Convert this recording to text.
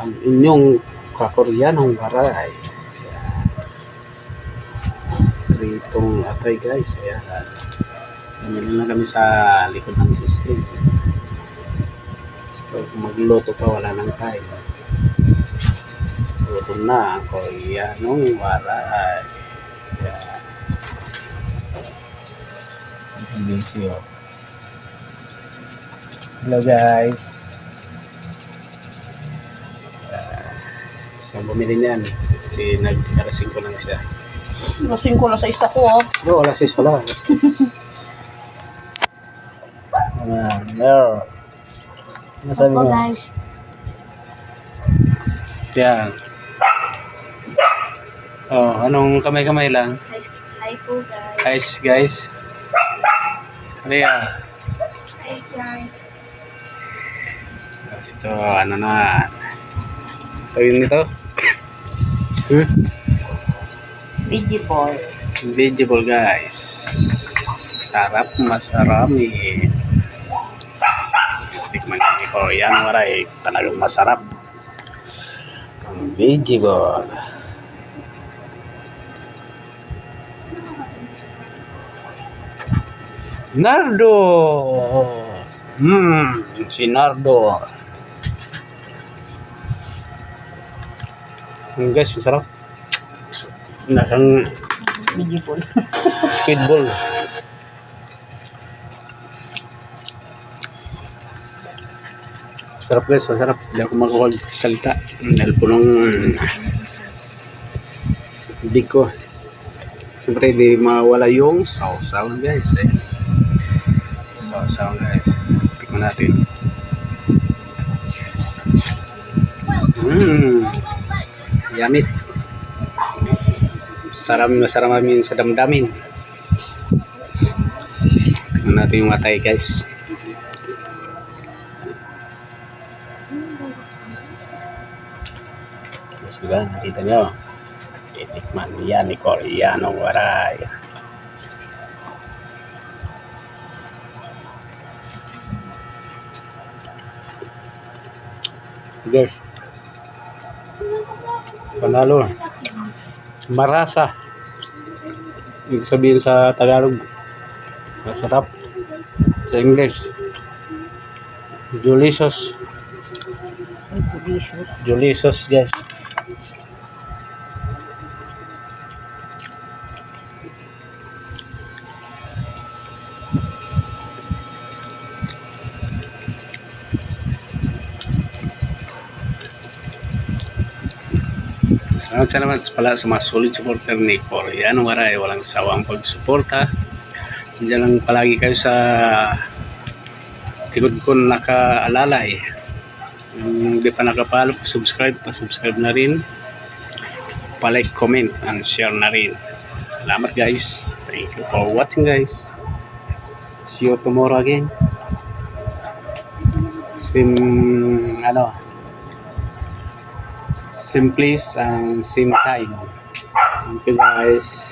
ang inyong kakoryanong waray. Pritong atay guys. Ayan. Namili lang kami sa likod ng isling. So magluto pa wala nang time. Luto na ang koryanong waray. Ayan. Busy. Hello guys. Siya bumili niyan. Si nag-alasing ko lang siya. Lasing ko na sa isa ko, oh. No, alas 6 pala. Alas 6. Ayan, there. Ano sabi Opo, mo? guys. Yan. Oh, anong kamay-kamay lang? Hi, hi po, guys. Guys, guys. Ria. Hi, guys. Ito, ano na. Tawin nito? Hmm? Vegetable. Vegetable guys. Sarap, masarami. Tikman niyo ko. Yan, waray. Talagang masarap. Ang vegetable. Nardo! Hmm, si Nardo. Ang guys, masarap. Nasang squid ball. Sarap guys, masarap. Hindi ako makakagsalita. Dahil po nung big ko. Siyempre, di mawala yung sausaw guys. Eh. Sausaw guys. Tikman natin. Mmm. Yummy. Sarap masarap namin sa damdamin. Tingnan natin yung matay guys. Yes, diba? Nakita nyo. Itikman yan ni Koreano Waray. Guys. Panalo. Marasa. Ibig sabihin sa Tagalog. Masarap. Sa English. Delicious. Delicious guys. Salamat salamat pala sa mga solid supporter ni Koreano Waray. Walang sawang pagsuporta. Diyan lang palagi kayo sa likod ko nakaalalay. Yung hindi pa nakapalo, subscribe pa, subscribe na rin. Palike, comment, and share na rin. Salamat guys. Thank you for watching guys. See you tomorrow again. Sim, ano, same place and same time. Thank you guys.